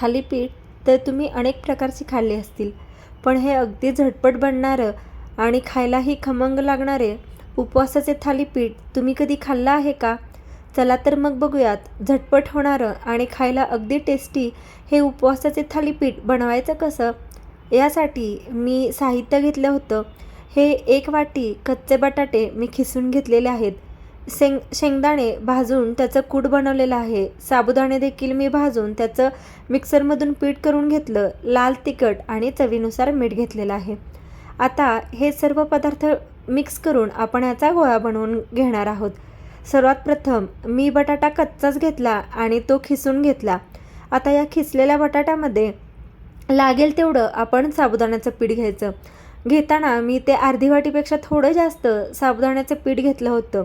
थालीपीठ तर तुम्ही अनेक प्रकारची खाल्ली असतील. पण हे अगदी झटपट बनणारं आणि खायलाही खमंग लागणारे उपवासाचे थालीपीठ तुम्ही कधी खाल्लं आहे का? चला तर मग बघूयात. झटपट होणारं आणि खायला अगदी टेस्टी हे उपवासाचे थालीपीठ बनवायचं कसं? यासाठी मी साहित्य घेतलं होतं. हे एक वाटी कच्चे बटाटे मी खिसून घेतलेले आहेत. शेंग शेंगदाणे भाजून त्याचं कूट बनवलेलं आहे. साबुदाणे देखील मी भाजून त्याचं मिक्सरमधून पीठ करून घेतलं लाल तिखट आणि चवीनुसार मीठ घेतलेलं आहे. आता हे सर्व पदार्थ मिक्स करून आपण याचा गोळा बनवून घेणार आहोत. सर्वात प्रथम मी बटाटा कच्चाच घेतला आणि तो खिसून घेतला. आता या खिसलेल्या बटाट्यामध्ये लागेल तेवढं आपण साबुदाण्याचं पीठ घ्यायचं. घेताना मी ते अर्धी वाटीपेक्षा थोडं जास्त साबुदाण्याचं पीठ घेतलं होतं.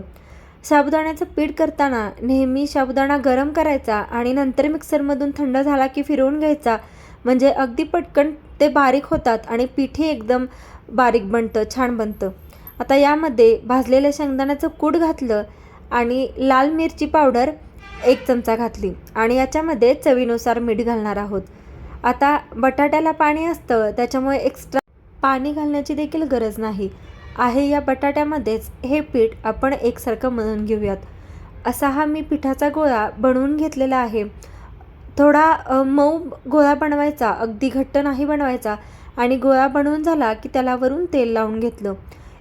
साबुदाण्याचं पीठ करताना नेहमी साबुदाणा गरम करायचा आणि नंतर मिक्सरमधून थंड झाला की फिरवून घ्यायचा. म्हणजे अगदी पटकन ते बारीक होतात आणि पीठही एकदम बारीक बनतं छान बनतं. आता यामध्ये भाजलेल्या शेंगदाण्याचं कूट घातलं आणि लाल मिरची पावडर एक चमचा घातली आणि याच्यामध्ये चवीनुसार मीठ घालणार आहोत. आता बटाट्याला पाणी असतं त्याच्यामुळे एक्स्ट्रा पाणी घालण्याची देखील गरज नाही. आहे या बटाट्यामध्येच हे पीठ आपण एकसारखं मळून घेऊयात. असा हा मी पिठाचा गोळा बनवून घेतलेला आहे. थोडा मऊ गोळा बनवायचा अगदी घट्ट नाही बनवायचा आणि गोळा बनवून झाला की त्याला वरून तेल लावून घेतलं.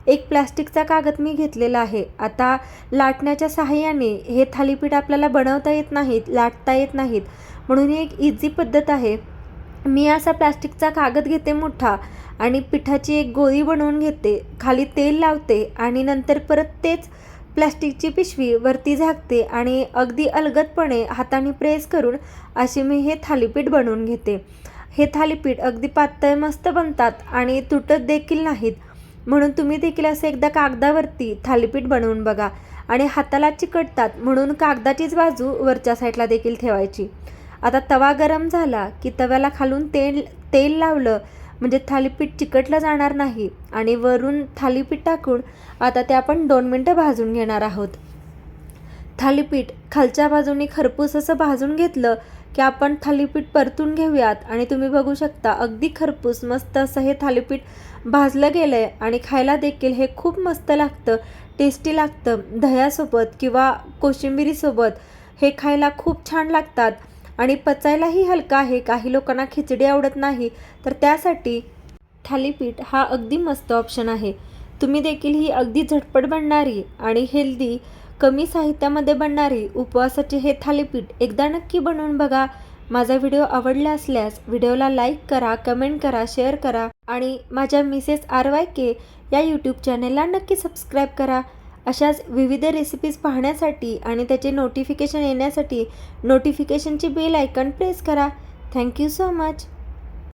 एक प्लॅस्टिकचा कागद मी घेतलेला आहे. आता लाटण्याच्या सहाय्याने हे थालीपीठ आपल्याला बनवता येत नाहीत लाटता येत नाहीत. म्हणून ही एक इझी पद्धत आहे. मी असा प्लास्टिकचा कागद घेते मोठा आणि पिठाची एक गोळी बनवून घेते. खाली तेल लावते आणि नंतर परत तेच प्लॅस्टिकची पिशवी वरती झाकते आणि अगदी अलगदपणे हाताने प्रेस करून असे मी हे थालीपीठ बनवून घेते. हे थालीपीठ अगदी पातळ मस्त बनतात आणि तुटत देखील नाहीत. म्हणून तुम्ही देखील असं एकदा कागदावरती थालीपीठ बनवून बघा आणि हाताला चिकटतात म्हणून कागदाचीच बाजू वरच्या साईडला देखील ठेवायची. आता तवा गरम झाला की तव्याला खालून तेल तेल लावलं. म्हणजे थालीपीठ चिकटलं जाणार नाही आणि वरून थालीपीठ टाकून आता ते आपण दोन मिनटं भाजून घेणार आहोत. थालीपीठ खालच्या बाजूने खरपूस असं भाजून घेतलं की आपण थालीपीठ परतून घेऊयात आणि तुम्ही बघू शकता अगदी खरपूस मस्त असं हे थालीपीठ भाजलं गेलं आहे आणि खायला देखील हे खूप मस्त लागतं टेस्टी लागतं. दह्यासोबत किंवा कोशिंबिरीसोबत हे खायला खूप छान लागतात. आणि पचायलाही हलका आहे. काही लोकांना खिचडी आवडत नाही तर त्यासाठी थालीपीठ हा अगदी मस्त ऑप्शन आहे. तुम्ही देखील ही अगदी झटपट बनणारी आणि हेल्दी कमी साहित्यामध्ये बनणारी उपवासाचे हे थालीपीठ एकदा नक्की बनवून बघा. माझा व्हिडिओ आवडला असल्यास व्हिडिओला लाईक करा कमेंट करा शेअर करा आणि माझ्या मिसेस आर वाय के या यूट्यूब चॅनेलला नक्की सबस्क्राईब करा. अशाच विविध रेसिपीज पाहण्यासाठी आणि त्याचे नोटिफिकेशन येण्यासाठी नोटिफिकेशनची बेल आयकॉन प्रेस करा. Thank you so much